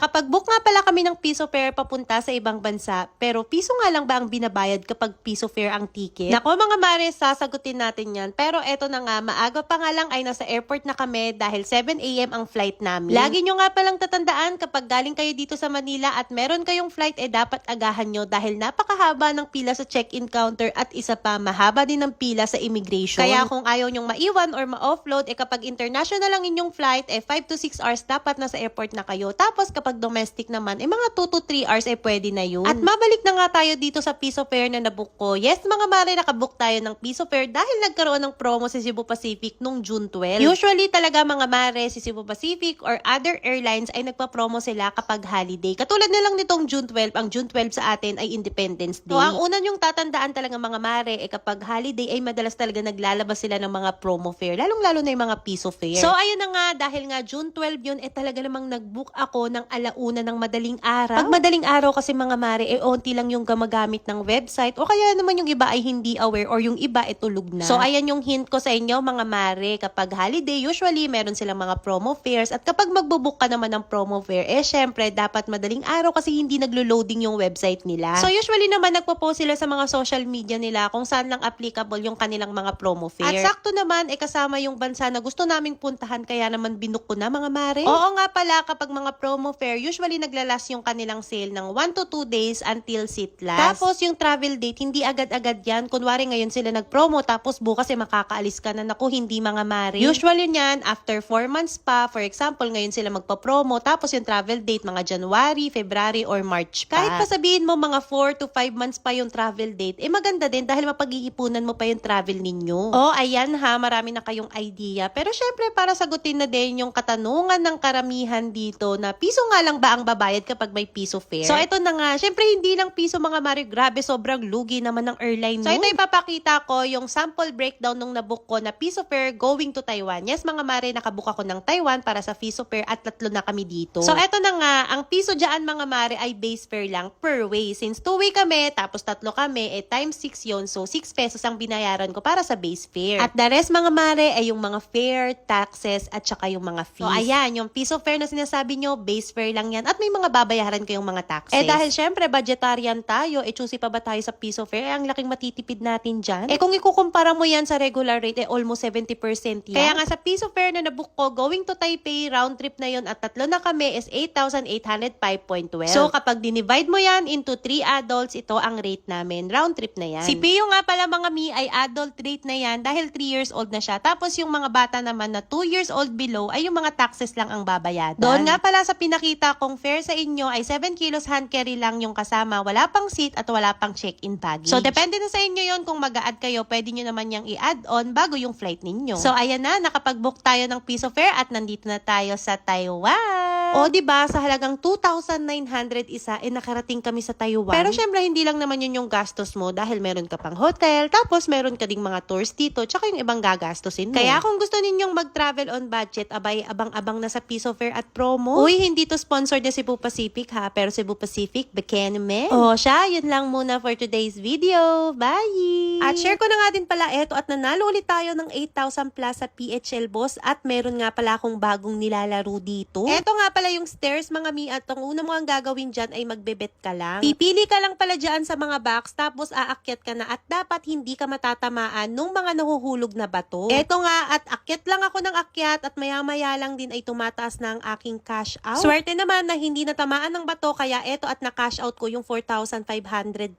nakaka Nakapag-book nga pala kami ng piso fare papunta sa ibang bansa, pero piso nga lang ba ang binabayad kapag piso fare ang ticket? Nako mga mare, sasagutin natin yan. Pero eto na nga, maaga pa nga lang ay nasa airport na kami dahil 7am ang flight namin. Lagi nyo nga palang tatandaan kapag galing kayo dito sa Manila at meron kayong flight, eh dapat agahan nyo dahil napakahaba ng pila sa check-in counter at isa pa, mahaba din ng pila sa immigration. Kaya kung ayaw nyong maiwan or ma-offload, eh kapag international lang inyong flight, eh 5 to 6 hours dapat nasa airport na kayo. Tapos kapag domestic naman, eh mga 2 to 3 hours, eh pwede na yun. At mabalik na nga tayo dito sa piso fare na nabook ko. Yes, mga mare, nakabook tayo ng piso fare dahil nagkaroon ng promo sa Cebu Pacific nung June 12. Usually talaga mga mare, si Cebu Pacific or other airlines ay nagpa-promo sila kapag holiday. Katulad na lang nitong June 12, ang June 12 sa atin ay Independence Day. So, ang una yung tatandaan talaga mga mare, eh kapag holiday ay madalas talaga naglalabas sila ng mga promo fare, lalong-lalo na yung mga piso fare. So, ayun na nga, dahil nga June 12 yun, eh talaga namang nag-book ako ng alauna ng madaling araw. Pag madaling araw kasi mga mare, eh onti lang yung gumagamit ng website o kaya naman yung iba ay hindi aware or yung iba ay tulog na. So, ayan yung hint ko sa inyo mga mare, kapag holiday, usually meron silang mga promo fares at kapag magbubook ka naman ng promo fare, eh syempre, dapat madaling araw kasi hindi naglo-loading yung website nila. So, usually naman nagpo-post sila sa mga social media nila kung saan lang applicable yung kanilang mga promo fare. At sakto naman, eh kasama yung bansa na gusto naming puntahan kaya naman binook ko na mga mare. Oo nga pala, kapag mga promo fare, usually naglalas yung kanilang sale ng 1 to 2 days until seat last. Tapos yung travel date, hindi agad-agad yan. Kunwari ngayon sila nag-promo, tapos bukas eh makakaalis ka na. Naku, hindi mga mare. Usually niyan, after 4 months pa, for example, ngayon sila magpa-promo, tapos yung travel date, mga January, February, or March pa. Kahit pa sabihin mo mga 4 to 5 months pa yung travel date, eh maganda din dahil mapag-iipunan mo pa yung travel ninyo. Oh, ayan ha, marami na kayong idea. Pero syempre, para sagutin na din yung katanungan ng karamihan dito na piso nga lang ba ang babayad kapag may piso fare? So, ito na nga. Syempre, hindi lang piso mga mari. Grabe, sobrang lugi naman ng airline So, ito ipapakita ko yung sample breakdown nung nabook ko na piso fare going to Taiwan. Yes, mga mari, nakabook ako ng Taiwan para sa piso fare at tatlo na kami dito. So, ito na nga. Ang piso dyan, mga mari, ay base fare lang per way. Since two way kami, tapos tatlo kami, eh times 6 yon So, 6 pesos ang binayaran ko para sa base fare. At the rest, mga mare, ay yung mga fare, taxes, at saka yung mga fees. So, ayan, yung piso fare na sinasabi nyo, base fare lang yan. At may mga babayaran kayong mga taxes. Eh, dahil syempre, budgetarian tayo, eh, choosy pa ba tayo sa piso fare? Eh, ang laking matitipid natin dyan. Eh, kung ikukumpara mo yan sa regular rate, eh, almost 70% yan. Kaya nga sa piso fare na nabook ko, going to Taipei, round trip na yon at tatlo na kami is 8,805.12. So, kapag dinivide mo yan into 3 adults, ito ang rate namin. Round trip na yan. Si Pio nga pala mga mi ay adult rate na yan dahil 3 years old na siya. Tapos yung mga bata naman na 2 years old below ay yung mga taxes lang ang babayadan. Doon nga pala sa pinakita kong fare sa inyo ay 7 kilos hand carry lang yung kasama. Wala pang seat at wala pang check-in baggage. So, depende na sa inyo yon kung mag-a-add kayo. Pwede nyo naman yung i-add on bago yung flight ninyo. So, ayan na. Nakapag-book tayo ng piso fare at nandito na tayo sa Taiwan. O, di ba sa halagang 2,900 isa, eh nakarating kami sa Taiwan. Pero syempre, hindi lang naman yun yung gastos mo dahil meron ka pang hotel, tapos meron ka ding mga tours dito, tsaka yung ibang gagastusin mo. Kaya kung gusto ninyong mag-travel on budget, abay, abang-abang na sa piso fare at promo. Uy, hindi to sponsored na Cebu Pacific ha, pero Cebu Pacific, Bekenme. O, siya, yun lang muna for today's video. Bye! At share ko na nga din pala eto at nanalo ulit tayo ng 8,000 plus sa PHL Boss at meron nga pala akong bagong nilalaro dito. Eto nga pala yung stairs mga mi at ang una mo ang gagawin dyan ay magbebet ka lang. Pipili ka lang pala dyan sa mga box tapos aakyat ka na at dapat hindi ka matatamaan nung mga nahuhulog na bato. Eto nga at akyat lang ako ng akyat at maya-maya lang din ay tumataas na ang aking cash out. Swerte naman na hindi natamaan ng bato kaya eto at na-cash out ko yung 4,500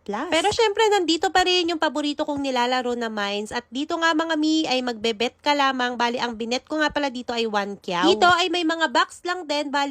plus. Pero syempre nandito pa rin yung paborito kong nilalaro na mines at dito nga mga mi ay magbebet ka lamang bali ang binet ko nga pala dito ay 1 kyaw. Dito ay may mga box lang din bali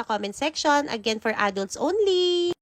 sa comment section. Again for adults only.